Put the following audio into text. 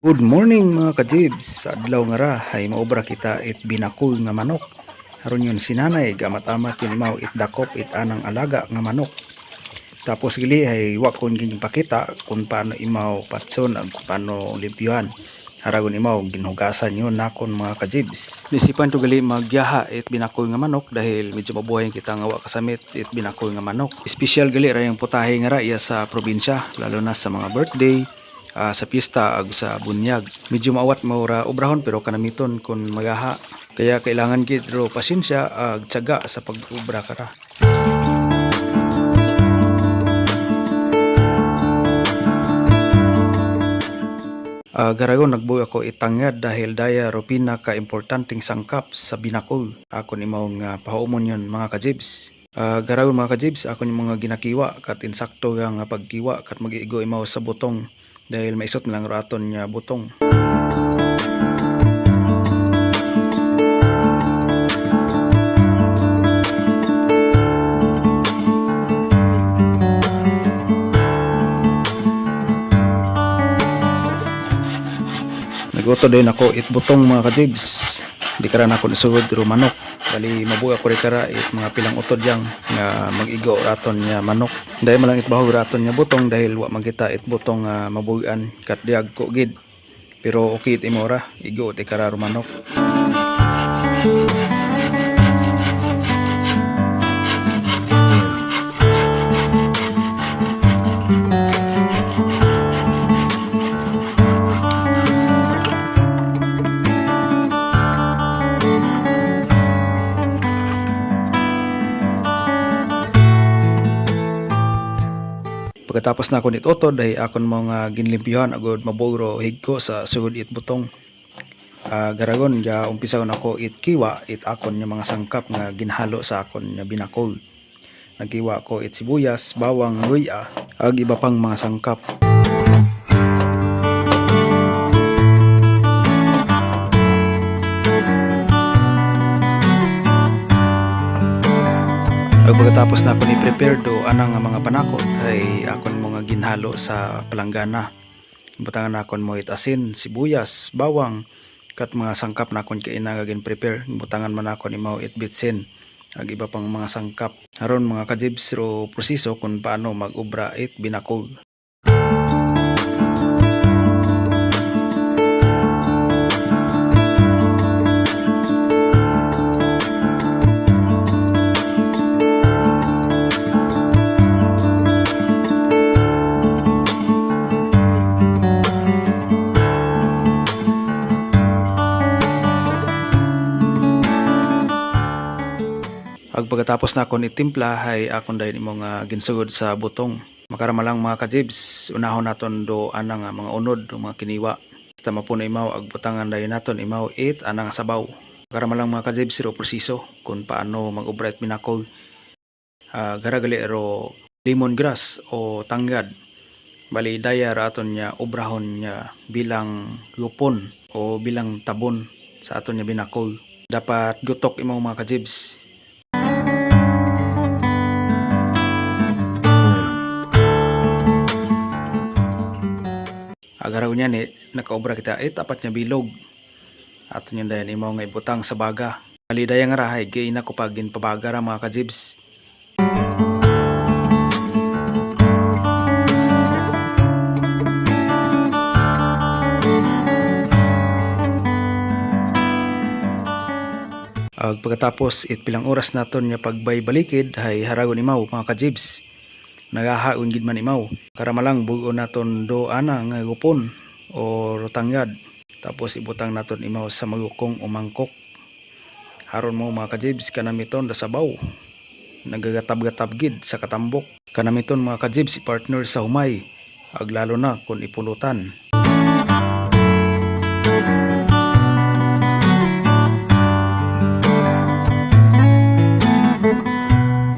Good morning mga ka-jibs. Adlaw nga ra ay maobra kita it binakul nga manok. Aron yun sinanay gamat-amat yun it dakop it anang alaga nga manok. Tapos gili ay wa kon gining pakita kung paano imaw patson ag paano limpyuhan. Haragon imaw ginhugasan yun nakon mga ka-jibs. Nisipan to gali magyaha it binakul nga manok dahil medyo mabuhay kita nga wa kasamit it binakul nga manok. Special gali ra yung putahe nga ra iya sa probinsya lalo na sa mga birthday ah, sa pista ag sa bunyag. Medyo maawat maura obrahon pero kanamiton kun magaha. Kaya kailangan gid ro pasensya ag tiyaga sa pag-ubra kara. Ah, garayon nagbuo ako itangad dahil daya ro pinaka importanteng sangkap sa binakol. Ako ni mao nga pahaumon yon mga kajibs. Ah, garayon mga kajibs ako ni mga ginakiwa kat insakto nga pagkiwa kat magiigo imaw sa butong dahil maisot lang raton niya butong. Naguto din ako it butong mga kajibs. Di kara na nisugod ro manok. Bali mabuhi ako kara it mga pilang utod yang nga mag-igo raton niya manok. Dahil malang it bahog raton niya butong dahil wa magkita it butong nga mabuhian kat diag ko gid. Pero okay it imora igo ti kara ro manok. Pagkatapos na ako nitoto dahil akon mga ginlimpyuhan agod mabugro higko sa sugod it butong. Ah, garagon ja umpisa ko nako it kiwa it akon nga mga sangkap nga ginhalo sa akon nga binakol. Nagkiwa ko it sibuyas, bawang, luya, ag iba pang mga sangkap. Ag pagkatapos na ako ni prepare do anang nga mga panakot ay akon mga ginhalo sa palanggana. Butangan akon mo it asin, sibuyas, bawang, kat mga sangkap na akon kay gin prepare. Butangan man ako ni mao it bitsin ag iba pang mga sangkap. Haron mga kajibs ro proseso kung paano mag-ubra it binakog. Ag pagkatapos na akon itimpla ay akon dahil imo nga ginsugod sa butong. Makarama lang mga kajibs, unahon naton do anang nga mga unod mga kiniwa. Basta mapuno imaw ag butangan dahil naton imaw it anang sabaw. Makarama lang mga kajibs ro prosiso kung paano mag-ubra it minakol. Ah, garagali ro lemongrass o tanggad. Bali daya ra aton niya obrahon niya bilang lupon o bilang tabon sa aton niya binakol. Dapat gutok imaw mga kajibs agaraw niya ni nakaobra kita. It apat niya bilog. At niya dayan imaw nga ibutang sa baga. Alidaya nga rahay gay na ko pag ginpabaga ra mga kajibs. Ag pagkatapos it pilang oras naton niya pagbaybalikid hay haragon imaw mga kajibs nagahaon gid man imaw. Para malang naton do ana nga gupon o rutangyad tapos ibutang naton imaw sa magukong o mangkok. Haron mo mga kajibs kanamiton da sabaw. Nagagatab-gatab gid sa katambok. Kanamiton mga kajibs si partner sa humay. Aglalo na kung ipulutan.